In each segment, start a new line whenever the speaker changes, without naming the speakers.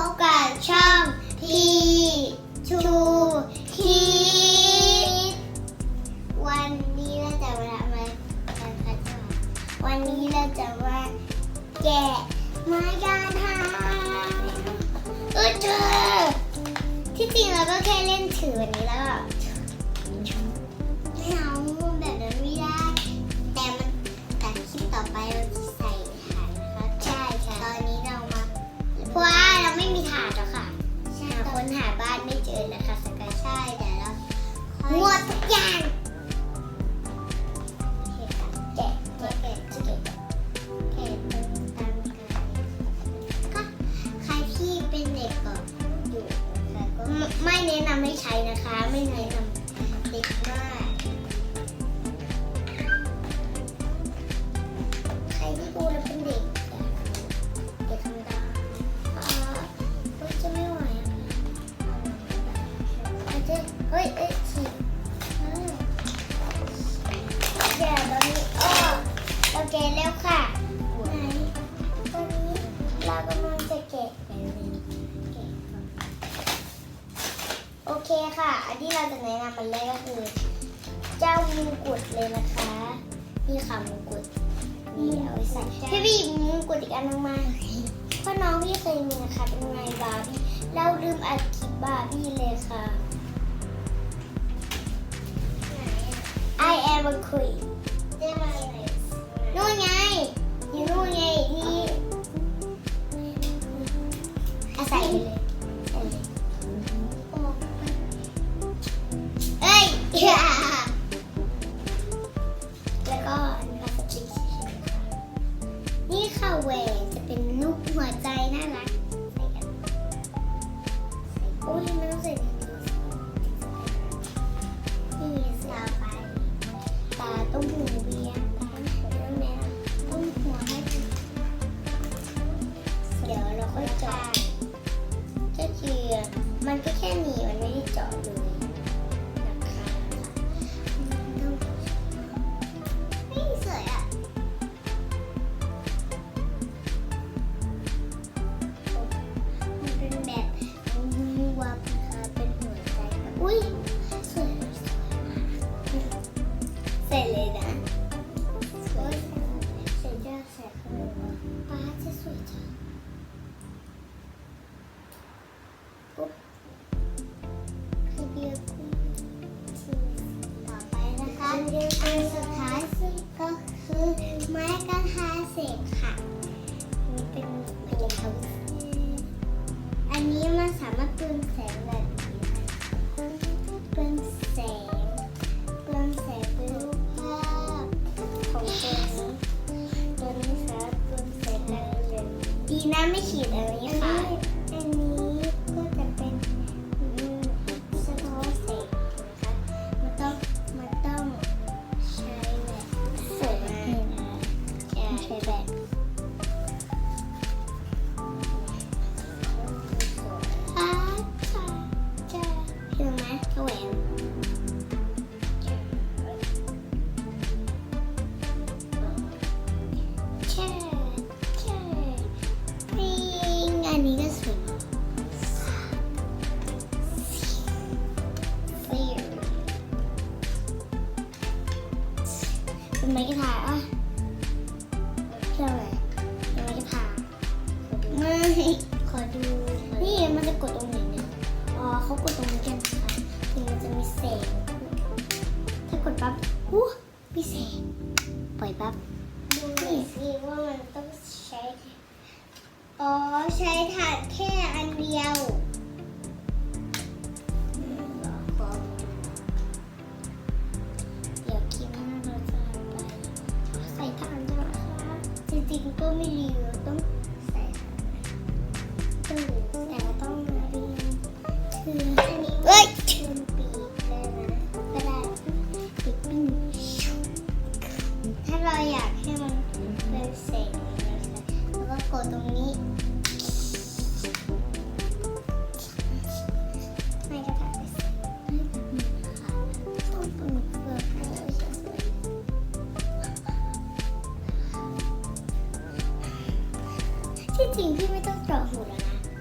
บกับช่องทีชูคิดวันนี้เราจะมาทำอะไรกันคะจ๊ะวันนี้เราจะมาแกะไม้กางทางเออเธอที่จริงเราก็แค่เล่นถือวันนี้แล้ว ไม่แนะนำให้ใช้นะคะ ไม่แนะนำเด็กมากใครที่ดูแล้วเป็นเด็กอย่าอย่าทำตามอ่าเฮ้ยจะไม่ไหวอะอาจจะเฮ้ยเอ้ยฉีดเฮ้ยอย่าตอนนี้อ้อเราแกะแล้วค่ะไหนตอนนี้เรากำลัง โอเคค่ะ อันที่เราจะแนะนำมันแรกก็คือ เจ้ามงกุฎเลยนะคะนี่ค่ะมงกุฎนี่เอาไว้ใส่พี่พี่หมูกดอีกอันนึงมาเพราะน้องพี่เคยมีนะคะเป็นไงบาร์บี้เราลืมอัดคลิปบาร์บี้เลยค่ะ I am a queen ได้มาไหนนู่นไง อุ้ยสวยสวยมากใส่เลยนะสวยใส่จะใส่ขนมป้าจะสวยจังปุ๊บคือเดียวคือต่อไปนะคะอันสุดท้ายก็คือไม้กระทาเสกค่ะนี่เป็นเป็นเขาอันนี้มันสามารถเปลืองแสงได้ ปลืองแสงเปลืองแสงเป็นรูปภาพของตัวนี้ตัวนี้สามารถเปลืองแสงได้เลยดีนะไม่ขีดอะไรค่ะอันนี้ เป็นไม้กระถาอะใช่ไหมเป็นไม้กระถาไม่ขอดู นี่มันจะกดตรงไหนเนี่ย อ๋อเขากดตรงนี้กันค่ะถึงมันจะมีแสง ถ้ากดปั๊บอู้มีแสง ปล่อยปั๊บ ดูสิว่ามันต้องใช้ อ๋อ ใช้ถาดแค่อันเดียว จริงๆก็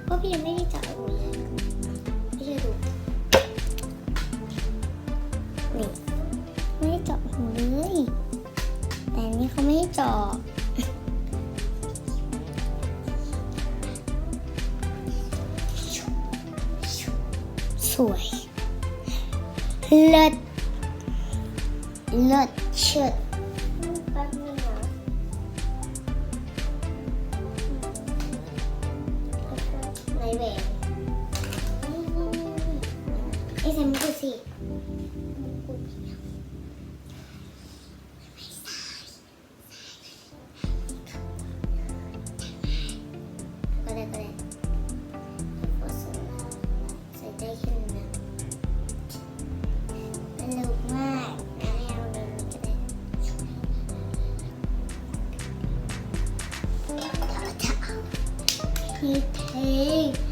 เพราะพี่ยังไม่ได้จาะหูเลยพี่ช่ดูนี่ไม่ได้เจาะหูเลย แต่นนี้เขาไม่ให้เจาะสวยเลิศเลิศเชิด แหวนไอ้ใส่มงกุฎสิก็ได้ก็ได้ใส่ได้แค่นี้นะสนุกมากนะให้เอาเลยก็ได้เราจะเอาพี เพลง